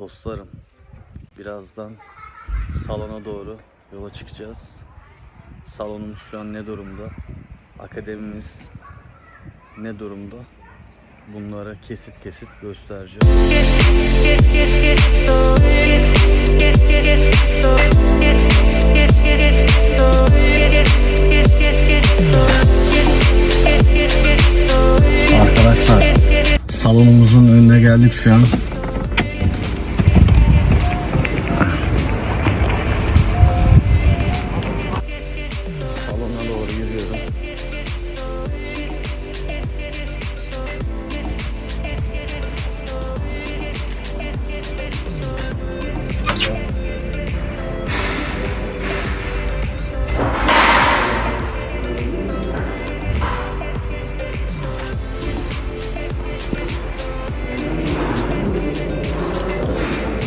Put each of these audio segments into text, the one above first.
Dostlarım, birazdan salona doğru yola çıkacağız. Salonumuz şu an ne durumda? Akademimiz ne durumda? Bunlara kesit kesit göstereceğim. Arkadaşlar, salonumuzun önüne geldik şu an.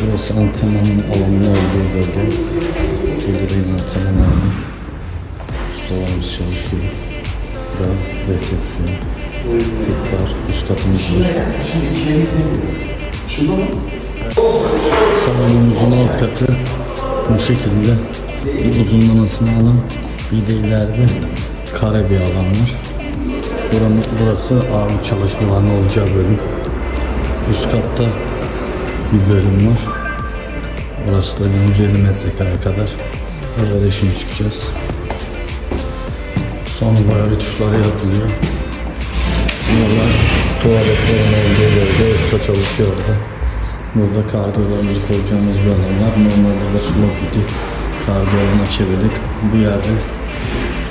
Burası antrenmanın alanı olduğu bölge. Burada da yine antrenman alanı. Ustalarımız çalışıyor. Burada resepsiyon. Tek var. Üst katımız var. Salonumuzun alt katı bu şekilde bir uzunlamasını alan bir de ileride kare bir alan var. Buranın, burası ağırlık çalışmalarının olacağı bölüm. Üst katta bir bölüm var. Burası da bir 150 metrekare kadar. Burada şimdi çıkacağız. Son boya tuşları yapılıyor. Bunlar tuvaletlerin olduğu bölge usta çalışıyor orada. Burada kardiyolarımızı koyacağımız bir alan var. Normalde burada smoke gidi kardiyolarına çevirdik. Bu yerde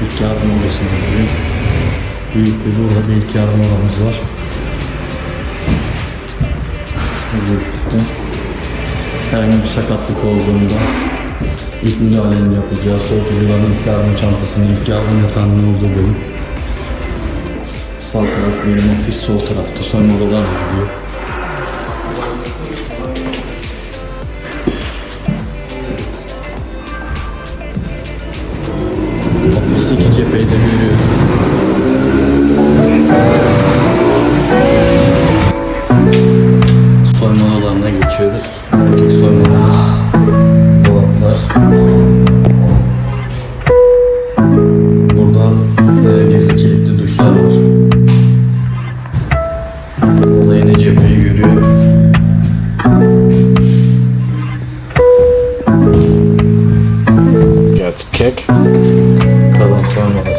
ilk yardım odasına giriyor. Büyük bir burada bir ilk yardım odamız var. Büyüklükte. Herhangi bir sakatlık olduğunda ilk müdahalenin yapacağı soğutucuların ilk yardım çantasının ilk yardım yatağının olduğu bölüm. Sağ taraf benim ofis, sol tarafta soyunma odalar gidiyor. Ofis iki cepheyi de görüyorum. Kek. Kadın soyunma odası.